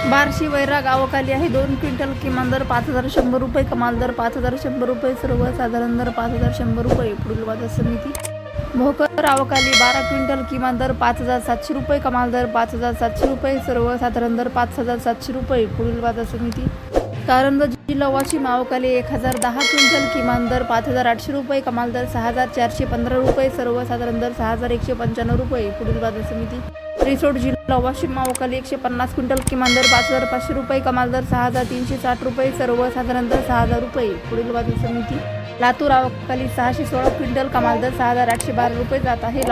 बार्शी वैरा गावाखाली आहे. दोन क्विंटल किमान दर पाच हजार शंभर रुपये कमाल दर पाच हजार शंभर रुपये सर्वसाधारण दर पाच हजार शंभर रुपये. पुढील बाजार समिती. भोकर गावाखाली बारा क्विंटल किमान दर पाच हजार सातशे रुपये कमाल दर पाच हजार सातशे रुपये सर्वसाधारण दर पाच हजार सातशे रुपये. पुढील बाजार समिती. कारंजा जिल्हा वाशिम आवकाली एक हजार दहा क्विंटल किमान दर पाच हजार आठशे रुपये कमाल दर सहा हजार चारशे पंधरा रुपये सर्वसाधारण दर सहा हजार एकशे पंच्याण्णव रुपये. पुढील बाजार समिती. रिसोड जिल्हा वाशिम मावकाली एकशे पन्नास क्विंटल किमान दर पाच हजार पाचशे रुपये कमाल दर सहा हजार तीनशे साठ रुपये सर्वसाधारण दर सहा हजार रुपये. पुढील बाजू समिती. लातूर अवकाली सहाशे सोळा क्विंटल कमाल दर सहा हजार आठशे बारा रुपये जात आहे.